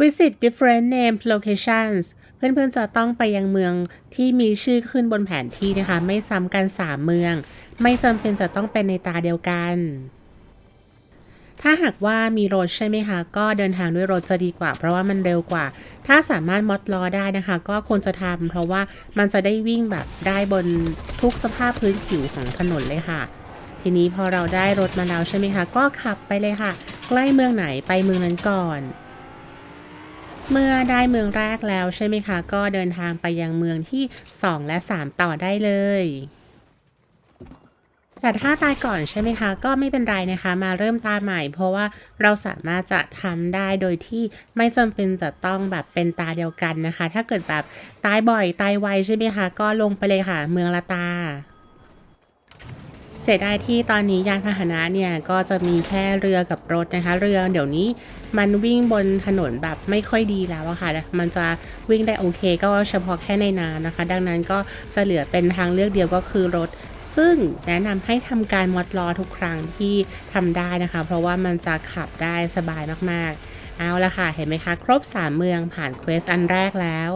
visit different name locations เพื่อนๆจะต้องไปยังเมืองที่มีชื่อขึ้นบนแผนที่นะคะ ไม่ซ้ำกัน 3 เมือง ไม่จำเป็นจะต้องเป็นในตาเดียวกัน ถ้าหากว่ามีรถใช่ไหมคะ ก็เดินทางด้วยรถจะดีกว่า เพราะว่ามันเร็วกว่า ถ้าสามารถมอดล้อได้นะคะ ก็ควรจะทำเพราะว่ามันจะได้วิ่งแบบได้บนทุกสภาพพื้นผิวของถนนเลยค่ะ ทีนี้พอเราได้รถมาแล้วใช่ไหมคะ ก็ขับไปเลยค่ะ ใกล้เมืองไหนไปเมืองนั้นก่อน เมื่อได้เมืองแรกแล้วใช่ไหมคะ ก็เดินทางไปยังเมืองที่ 2 และ 3 ต่อได้เลย แต่ถ้าตายก่อนใช่ไหมคะ ก็ไม่เป็นไรนะคะ มาเริ่มตาใหม่ เพราะว่าเราสามารถจะทำได้โดยที่ไม่จำเป็นจะต้องแบบเป็นตาเดียวกันนะคะ ถ้าเกิดแบบตายบ่อยตายไวใช่ไหมคะ ก็ลงไปเลยค่ะ เมืองละตา เสียดายที่ตอนนี้ยานพาหนะเนี่ยก็จะมีแค่เรือกับรถนะคะ เรือเดี๋ยวนี้มันวิ่งบนถนนแบบไม่ค่อยดีแล้วอะค่ะ มันจะวิ่งได้โอเคก็เฉพาะแค่ในน้ำนะคะ ดังนั้นก็จะเหลือเป็นทางเลือกเดียวก็คือรถ ซึ่งแนะนำให้ทำการมอดล้อทุกครั้งที่ทำได้นะคะ เพราะว่ามันจะขับได้สบายมากๆ เอาละค่ะ เห็นไหมคะ ครบ 3 เมืองผ่านเควสอันแรกแล้ว